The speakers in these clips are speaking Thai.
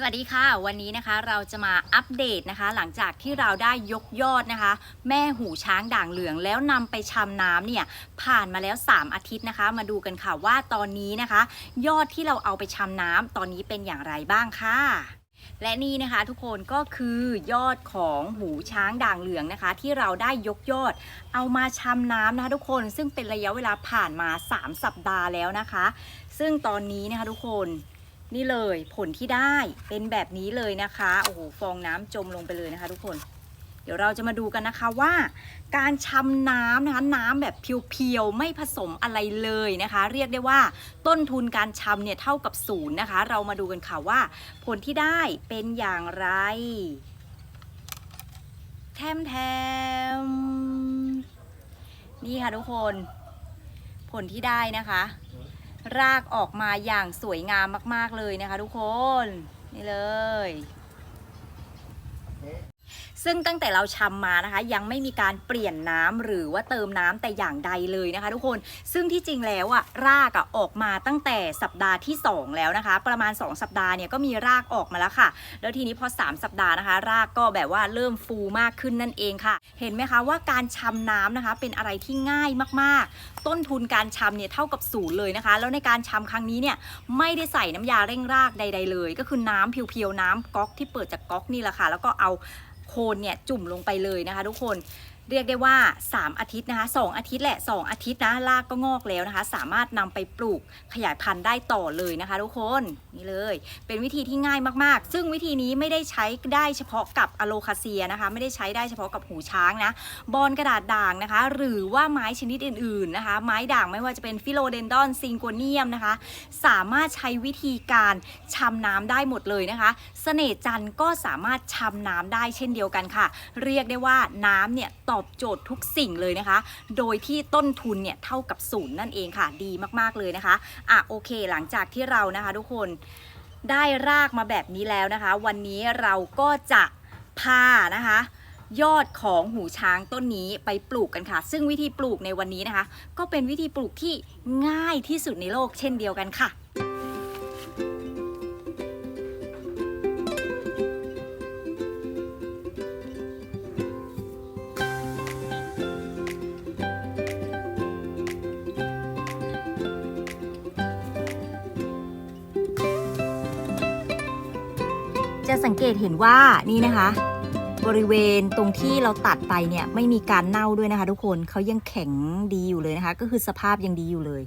สวัสดีค่ะ วันนี้นะคะเราจะมาอัปเดตนะคะ หลังจากที่เราได้ยกยอดนะคะ แม่หูช้างด่างเหลืองแล้วนำไปชำน้ำเนี่ยผ่านมาแล้ว 3 อาทิตย์นะคะ มาดูกันค่ะว่าตอนนี้นะคะ ยอดที่เราเอาไปชำน้ำตอนนี้เป็นอย่างไรบ้างค่ะและนี่นะคะทุกคนก็คือยอดของหูช้างด่างเหลืองนะคะ ที่เราได้ยกยอด เอามาชำน้ำนะคะทุกคนซึ่งเป็นระยะเวลาผ่านมา 3 สัปดาห์แล้วนะคะ ซึ่งตอนนี้นะคะทุกคน นี่เลยผลที่ได้เป็นแบบนี้เลยนะคะโอ้โหฟองน้ำจมลงไปเลยนะคะ ทุกคน เดี๋ยวเราจะมาดูกันนะคะว่า การชำน้ำนะคะน้ำแบบเพียวๆไม่ผสมอะไรเลยนะคะ เรียกได้ว่าต้นทุนการชำเนี่ยเท่ากับศูนย์นะคะ เรามาดูกันค่ะว่า ผลที่ได้เป็นอย่างไร แทมแทมนี่ค่ะทุกคน ผลที่ได้นะคะ รากออกมาอย่างสวยงามมาก ๆ เลยนะคะทุกคน นี่เลย ซึ่งตั้งแต่เราชำมานะคะ ยังไม่มีการเปลี่ยนน้ำหรือว่าเติมน้ำแต่อย่างใดเลยนะคะ ทุกคนซึ่งที่จริงแล้วอะรากอะออกมาตั้งแต่สัปดาห์ที่ 2 แล้วนะคะ ประมาณ 2 สัปดาห์เนี่ยก็มีรากออกมาแล้วค่ะ แล้วทีนี้พอ 3 สัปดาห์นะคะ รากก็แบบว่าเริ่มฟูมากขึ้นนั่นเองค่ะ เห็นไหมคะว่าการชำน้ำนะคะ เป็นอะไรที่ง่ายมากๆ ต้นทุนการชำเนี่ยเท่ากับศูนย์เลยนะคะ แล้วในการชำครั้งนี้เนี่ยไม่ได้ใส่น้ำยาเร่งรากใด ๆ เลย ก็คือน้ำเพียวๆน้ำก๊อกที่เปิดจากก๊อกนี่แหละค่ะ แล้วก็เอา โคนเนี่ยจุ่มลงไปเลยนะคะ ทุกคน เรียกได้ว่า 3 อาทิตย์นะคะ 2 อาทิตย์แหละ 2 อาทิตย์นะรากก็งอกแล้วนะคะ สามารถนำไปปลูกขยายพันธุ์ได้ต่อเลยนะคะ ทุกคนนี่เลย เป็นวิธีที่ง่ายมากๆ ซึ่งวิธีนี้ไม่ได้ใช้ได้เฉพาะกับอะโลคาเซียนะคะ ไม่ได้ใช้ได้เฉพาะกับหูช้างนะบอนกระดาษด่างนะคะ หรือว่าไม้ชนิดอื่นๆนะคะ ไม้ด่างไม่ว่าจะเป็นฟิโลเดนดอนซิงโกเนียมนะคะ สามารถใช้วิธีการชำน้ำได้หมดเลยนะคะเสน่จันทร์ก็สามารถชำน้ำได้เช่นเดียวกันค่ะ เรียกได้ว่าน้ำเนี่ยตออบโจทย์ทุกสิ่งเลยนะคะ โดยที่ต้นทุนเนี่ยเท่ากับศูนย์นั่นเองค่ะ ดีมากๆเลยนะคะ อะโอเค หลังจากที่เรานะคะ ทุกคนได้รากมาแบบนี้แล้วนะคะ วันนี้เราก็จะพานะคะยอดของหูช้างต้นนี้ไปปลูกกันค่ะ ซึ่งวิธีปลูกในวันนี้นะคะ ก็เป็นวิธีปลูกที่ง่ายที่สุดในโลกเช่นเดียวกันค่ะ สังเกตเห็นว่านี่นะคะ บริเวณตรงที่เราตัดไปเนี่ยไม่มีการเน่าด้วยนะคะ ทุกคนเขายังแข็งดีอยู่เลยนะคะ ก็คือสภาพยังดีอยู่เลย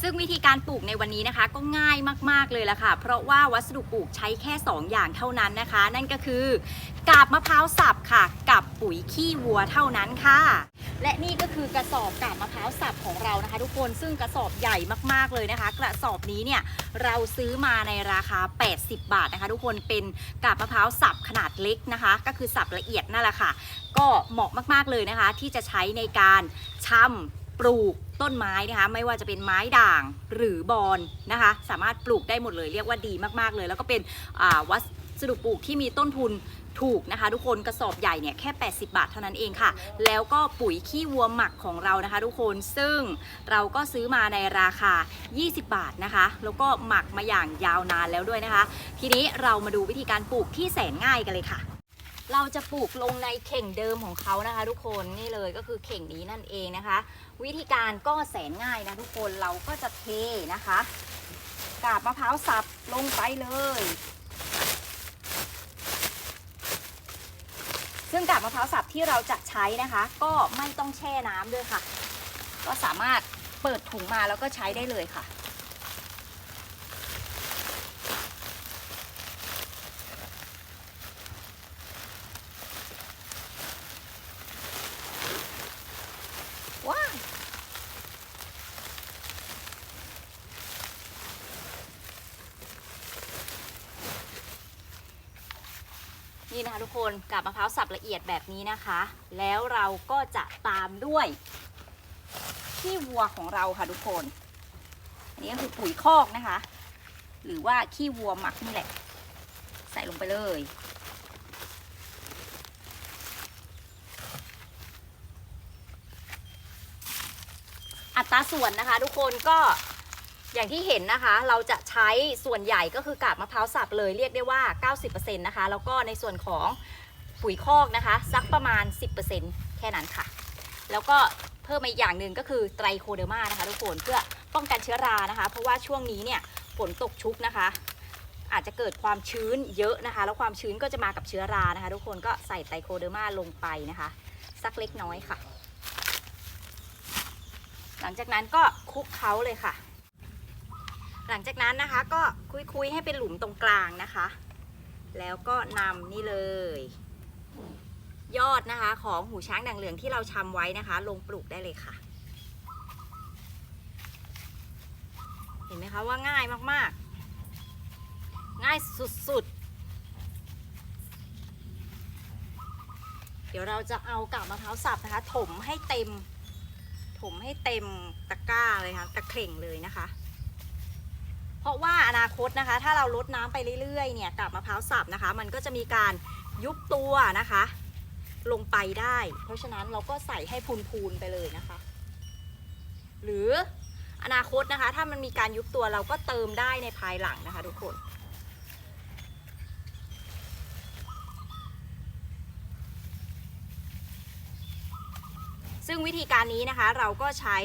ซึ่งวิธีการปลูกในวันนี้นะคะ ก็ง่ายมาก ๆ เลยละค่ะ เพราะว่าวัสดุปลูกใช้แค่ 2 อย่างเท่านั้นนะคะ นั่นก็คือกาบมะพร้าวสับค่ะ กับปุ๋ยขี้วัวเท่านั้นค่ะ และนี่ก็คือกระสอบกาบมะพร้าวสับของเรานะคะ ทุกคนซึ่งกระสอบใหญ่มากๆเลยนะคะ กระสอบนี้เนี่ยเราซื้อมาในราคา 80 บาทนะคะ ทุกคนเป็นกาบมะพร้าวสับขนาดเล็กนะคะ ก็คือสับละเอียดนั่นแหละค่ะ ก็เหมาะมากๆเลยนะคะ ที่จะใช้ในการชำ ปลูกต้นไม้นะคะ ไม่ว่าจะเป็นไม้ด่างหรือบอนนะคะ สามารถปลูกได้หมดเลยเรียกว่าดีมากๆเลย แล้วก็เป็นวัสดุปลูกที่มีต้นทุนถูกนะคะ ทุกคนกระสอบใหญ่เนี่ยแค่ 80 บาทเท่านั้นเองค่ะ แล้วก็ปุ๋ยขี้วัวหมักของเรานะคะ ทุกคนซึ่งเราก็ซื้อมาในราคา 20 บาทนะคะ แล้วก็หมักมาอย่างยาวนานแล้วด้วยนะคะ ทีนี้เรามาดูวิธีการปลูกที่แสนง่ายกันเลยค่ะ เราจะปลูกลงในเข่งเดิมของเขานะคะ ทุกคนนี่เลยก็คือเข่งนี้นั่นเองนะคะ วิธีการก็แสนง่ายนะทุกคนเราก็จะเทนะคะกาบมะพร้าวสับลงไปเลย ซึ่งกาบมะพร้าวสับที่เราจะใช้นะคะ ก็ไม่ต้องแช่น้ำด้วยค่ะ ก็สามารถเปิดถุงมาแล้วก็ใช้ได้เลยค่ะ ว้าว นี่นะคะทุกคนกับมะพร้าวสับละเอียดแบบนี้นะคะ แล้วเราก็จะตามด้วยขี้วัวของเราค่ะทุกคน อันนี้ก็คือปุ๋ยคอกนะคะ หรือว่าขี้วัวหมักนี่แหละ ใส่ลงไปเลยอัตราส่วนนะคะทุกคนก็ อย่างที่เห็นนะคะ เราจะใช้ส่วนใหญ่ก็คือกาบมะพร้าวสับเลยเรียกได้ว่า 90%นะคะ แล้วก็ในส่วนของปุ๋ยคอกนะคะ สักประมาณ 10%แค่นั้นค่ะ แล้วก็เพิ่มมาอีกอย่างหนึ่งก็คือไตรโคเดอร์มานะคะทุกคนเพื่อป้องกันเชื้อรานะคะ เพราะว่าช่วงนี้เนี่ยฝนตกชุกนะคะ อาจจะเกิดความชื้นเยอะนะคะ แล้วความชื้นก็จะมากับเชื้อรานะคะ ทุกคนก็ใส่ไตรโคเดอร์มาลงไปนะคะ สักเล็กน้อยค่ะ หลังจากนั้นก็คลุกเคล้าเลยค่ะ หลังจากนั้นนะคะก็คุยๆให้เป็นหลุมตรงกลางนะคะ แล้วก็นำนี่เลย ยอดนะคะของหูช้างด่างเหลืองที่เราชำไว้นะคะ ลงปลูกได้เลยค่ะ เห็นไหมคะว่าง่ายมากๆ ง่ายสุดๆ เดี๋ยวเราจะเอากาบมะพร้าวสับนะคะ ถมให้เต็ม ถมให้เต็มตะกร้าเลยค่ะ ตะเข่งเลยนะคะ ราะว่าอนาคตนะคะ ถ้าเราลดน้ำไปเรื่อยๆเนี่ยกับมะพร้าวสับนะคะ มันก็จะมีการยุบตัวนะคะ ลงไปได้ เพราะฉะนั้นเราก็ใส่ให้พูนๆไปเลยนะคะ หรืออนาคตนะคะ ถ้ามันมีการยุบตัวเราก็เติมได้ในภายหลังนะคะ ทุกคนซึ่งวิธีการนี้นะคะเราก็ใช้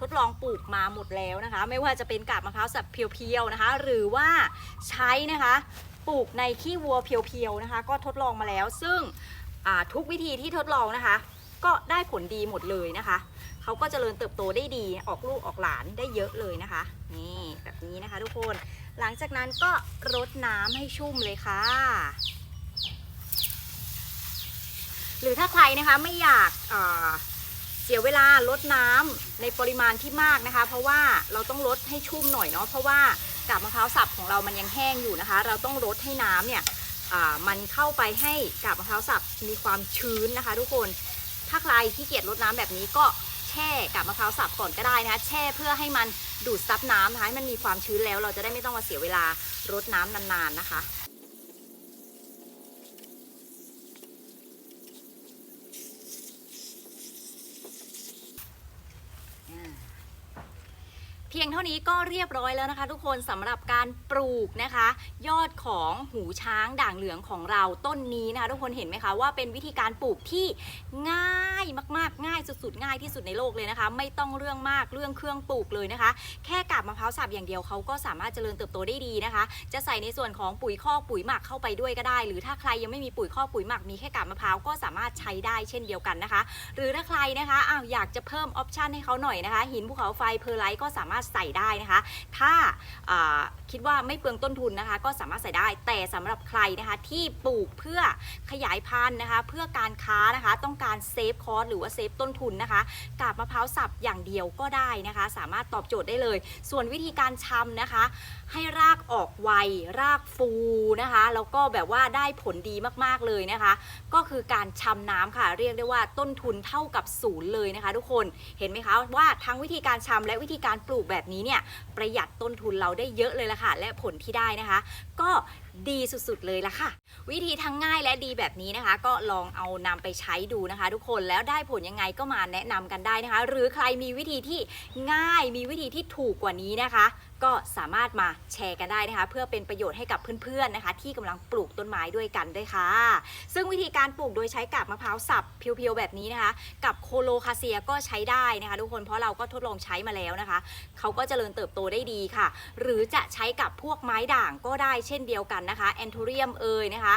ทดลองปลูกมาหมดแล้วนะคะ ไม่ว่าจะเป็นกาบมะพร้าวสับเพียวๆนะคะ หรือว่าใช้นะคะปลูกในขี้วัวเพียวๆนะคะ ก็ทดลองมาแล้ว ซึ่งทุกวิธีที่ทดลองนะคะ ก็ได้ผลดีหมดเลยนะคะเขาก็เจริญเติบโตได้ดีออกลูกออกหลานได้เยอะเลยนะคะนี่แบบนี้นะคะทุกคนหลังจากนั้นก็รดน้ำให้ชุ่มเลยค่ะ หรือถ้าใครนะคะไม่อยาก เสียเวลาลดน้ำในปริมาณที่มากนะคะ เพราะว่าเราต้องลดให้ชุ่มหน่อยเนาะเพราะว่ากาบมะพร้าวสับของเรามันยังแห้งอยู่นะคะ เราต้องลดให้น้ำเนี่ยมันเข้าไปให้กาบมะพร้าวสับมีความชื้นนะคะ ทุกคนถ้าใครที่เกียจลดน้ำแบบนี้ก็แช่กาบมะพร้าวสับก่อนก็ได้นะคะแช่เพื่อให้มันดูดซับน้ำนะคะให้มันมีความชื้นแล้ว เราจะได้ไม่ต้องมาเสียเวลารดน้ำนานๆนะคะ พียงเท่านี้ก็เรียบร้อยแล้วนะคะ ทุกคนสำหรับการปลูกนะคะ ยอดของหูช้างด่างเหลืองของเราต้นนี้นะคะ ทุกคนเห็นไหมคะว่าเป็นวิธีการปลูกที่ง่ายมากๆ ง่ายสุดๆ ง่ายที่สุดในโลกเลยนะคะ ไม่ต้องเรื่องมากเรื่องเครื่องปลูกเลยนะคะ แค่กาบมะพร้าวสับอย่างเดียวเขาก็สามารถเจริญเติบโตได้ดีนะคะ จะใส่ในส่วนของปุ๋ยคอกปุ๋ยหมักเข้าไปด้วยก็ได้ หรือถ้าใครยังไม่มีปุ๋ยคอกปุ๋ยหมักมีแค่กาบมะพร้าวก็สามารถใช้ได้เช่นเดียวกันนะคะ หรือถ้าใครนะคะอ้าวอยากจะเพิ่มออปชันให้เขาหน่อยนะคะ หินภูเขาไฟเพอร์ไลท์ก็สามารถใส่ได้นะคะ ถ้าคิดว่าไม่เปลืองต้นทุนนะคะ ก็สามารถใส่ได้ แต่สำหรับใครนะคะที่ปลูกเพื่อขยายพันธุ์นะคะ เพื่อการค้านะคะ ต้องการเซฟคอสหรือว่าเซฟต้นทุนนะคะ กาบมะพร้าวสับอย่างเดียวก็ได้นะคะ สามารถตอบโจทย์ได้เลย ส่วนวิธีการชำนะคะ ให้รากออกไว รากฟูนะคะ แล้วก็แบบว่าได้ผลดีมากๆเลยนะคะ ก็คือการชำน้ำค่ะ เรียกได้ว่าต้นทุนเท่ากับศูนย์เลยนะคะ ทุกคน เห็นไหมคะว่าทั้งวิธีการชำและวิธีการปลูกแบบแบบนี้เนี่ยประหยัดต้นทุนเราได้เยอะเลยละค่ะ และผลที่ได้นะคะ ก็ดีสุดๆเลยละค่ะ วิธีทั้งง่ายและดีแบบนี้นะคะ ก็ลองเอานำไปใช้ดูนะคะ ทุกคนแล้วได้ผลยังไงก็มาแนะนำกันได้นะคะ หรือใครมีวิธีที่ง่ายมีวิธีที่ถูกกว่านี้นะคะก็สามารถมาแชร์กันได้นะคะ เพื่อเป็นประโยชน์ให้กับเพื่อนๆนะคะ ที่กำลังปลูกต้นไม้ด้วยกันด้วยค่ะ ซึ่งวิธีการปลูกโดยใช้กาบมะพร้าวสับเพียวๆแบบนี้นะคะ กับโคโลคาเซียก็ใช้ได้นะคะทุกคนเพราะเราก็ทดลองใช้มาแล้วนะคะเขาก็เจริญเติบโตได้ดีค่ะ หรือจะใช้กับพวกไม้ด่างก็ได้เช่นเดียวกันนะคะแอนโทเรียมเอยนะคะ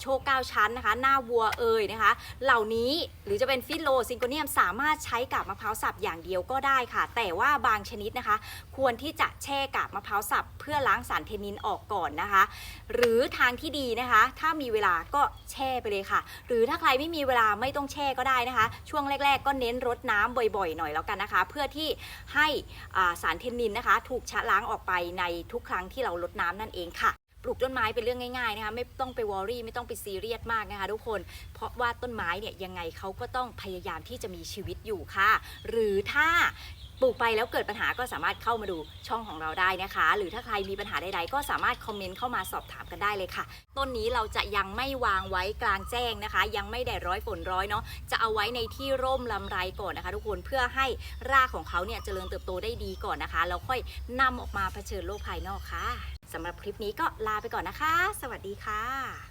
โชคเก้าชั้นนะคะหน้าวัวเอยนะคะ เหล่านี้หรือจะเป็นฟิโลซิงโกเนียมสามารถใช้กับมะพร้าวสับอย่างเดียวก็ได้ค่ะ แต่ว่าบางชนิดนะคะ ควรที่จะแชกับมะพร้าวสับเพื่อล้างสารเทนนินออกก่อนนะคะ หรือทางที่ดีนะคะ ถ้ามีเวลาก็แช่ไปเลยค่ะ หรือถ้าใครไม่มีเวลาไม่ต้องแช่ก็ได้นะคะ ช่วงแรก ๆ ก็เน้นรดน้ำบ่อยๆ หน่อยแล้วกันนะคะ เพื่อที่ให้สารเทนนินนะคะ ถูกชะล้างออกไปในทุกครั้งที่เราลดน้ำนั่นเองค่ะ ปลูกต้นไม้เป็นเรื่องง่ายๆนะคะไม่ต้องไปวอรี่ไม่ต้องไปซีเรียสมากนะคะทุกคน เพราะว่าต้นไม้เนี่ยยังไงเขาก็ต้องพยายามที่จะมีชีวิตอยู่ค่ะ หรือถ้าปลูกไปแล้วเกิดปัญหาก็สามารถเข้ามาดูช่องของเราได้นะคะ หรือถ้าใครมีปัญหาใดๆ ก็สามารถคอมเมนต์เข้ามาสอบถามกันได้เลยค่ะ ต้นนี้เราจะยังไม่วางไว้กลางแจ้งนะคะ ยังไม่แดดร้อยฝนร้อยเนาะจะเอาไว้ในที่ร่มลำไรก่อนนะคะ ทุกคนเพื่อให้รากของเขาเนี่ยเจริญเติบโตได้ดีก่อนนะคะแล้วค่อยนำออกมาเผชิญโลกภายนอกค่ะ สำหรับคลิปนี้ก็ลาไปก่อนนะคะ สวัสดีค่ะ